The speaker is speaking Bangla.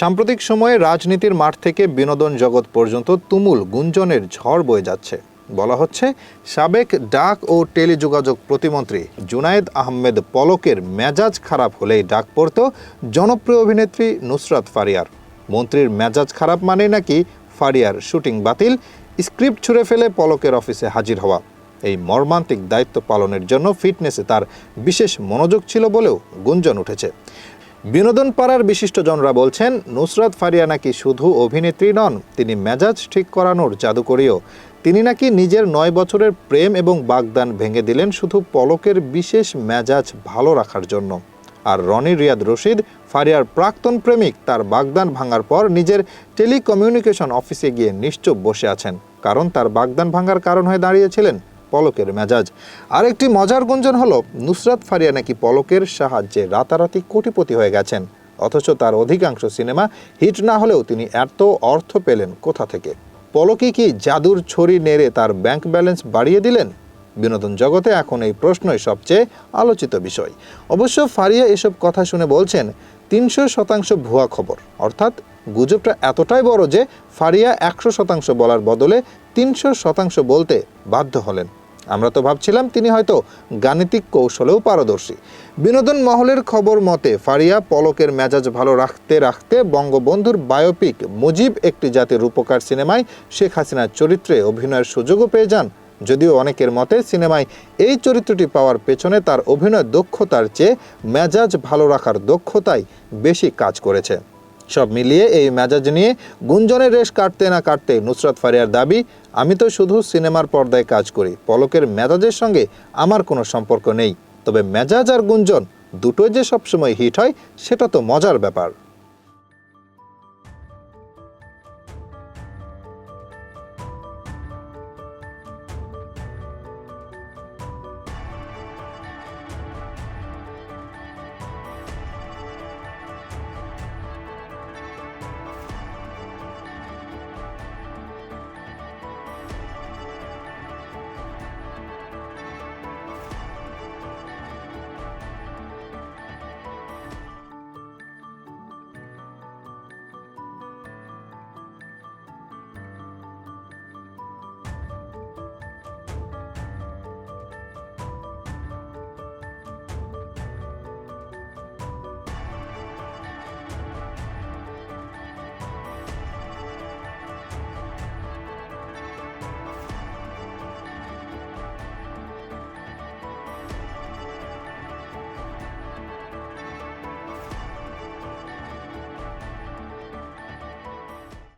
সাম্প্রতিক সময়ে রাজনীতির মাঠ থেকে বিনোদন জগৎ পর্যন্ত তুমুল গুঞ্জনের ঝড় বয়ে যাচ্ছে। বলা হচ্ছে, সাবেক ডাক ও টেলিযোগাযোগ প্রতিমন্ত্রী জুনায়েদ আহমেদ পলকের মেজাজ খারাপ হলেই ডাক পড়ত জনপ্রিয় অভিনেত্রী নুসরাত ফারিয়ার। মন্ত্রীর মেজাজ খারাপ মানেই নাকি ফারিয়ার শুটিং বাতিল, স্ক্রিপ্ট ছুঁড়ে ফেলে পলকের অফিসে হাজির হওয়া। এই মর্মান্তিক দায়িত্ব পালনের জন্য ফিটনেসে তার বিশেষ মনোযোগ ছিল বলেও গুঞ্জন উঠেছে। বিনোদন পাড়ার বিশিষ্টজনরা বলছেন, নুসরাত ফারিয়া নাকি শুধু অভিনেত্রী নন, তিনি মেজাজ ঠিক করানোর জাদুকরিও। তিনি নাকি নিজের নয় বছরের প্রেম এবং বাগদান ভেঙে দিলেন শুধু পলকের বিশেষ মেজাজ ভালো রাখার জন্য। আর রনি রিয়াদ রশিদ, ফারিয়ার প্রাক্তন প্রেমিক, তার বাগদান ভাঙার পর নিজের টেলিকমিউনিকেশন অফিসে গিয়ে নিশ্চুপ বসে আছেন। কারণ তার বাগদান ভাঙার কারণ হয়ে দাঁড়িয়েছিলেন পলকের মেজাজ। আরেকটি মজার গুঞ্জন হলো, নুসরাত ফারিয়া নাকি পলকের সাহায্যে রাতারাতি কোটিপতি হয়ে গেছেন। অথচ তার অধিকাংশ সিনেমা হিট না হলেও তিনি এত অর্থ পেলেন কোথা থেকে? পলকে কি জাদুর ছড়ি নেড়ে তার ব্যাংক ব্যালেন্স বাড়িয়ে দিলেন? বিনোদন জগতে এখন এই প্রশ্নই সবচেয়ে আলোচিত বিষয়। অবশ্য ফারিয়া এসব কথা শুনে বলছেন, তিনশো শতাংশ ভুয়া খবর। অর্থাৎ গুজবটা এতটাই বড় যে ফারিয়া একশো শতাংশ বলার বদলে তিনশো শতাংশ বলতে বাধ্য হলেন। আমরা তো ভাবছিলাম তিনি হয়তো গাণিতিক কৌশলেও পারদর্শী। বিনোদন মহলের খবর মতে, ফারিয়া পলকের মেজাজ ভালো রাখতে রাখতে বঙ্গবন্ধুর বায়োপিক মুজিব একটি জাতির রূপকার সিনেমায় শেখ হাসিনার চরিত্রে অভিনয়ের সুযোগও পেয়ে যান। যদিও অনেকের মতে, সিনেমায় এই চরিত্রটি পাওয়ার পেছনে তার অভিনয় দক্ষতার চেয়ে মেজাজ ভালো রাখার দক্ষতাই বেশি কাজ করেছে। সব মিলিয়ে এই মেজাজ নিয়ে গুঞ্জনের রেশ কাটতে না কাটতে নুসরাত ফারিয়ার দাবি, আমি তো শুধু সিনেমার পর্দায় কাজ করি, পলকের মেজাজের সঙ্গে আমার কোনো সম্পর্ক নেই। তবে মেজাজ আর গুঞ্জন দুটোই যে সবসময় হিট হয়, সেটা তো মজার ব্যাপার।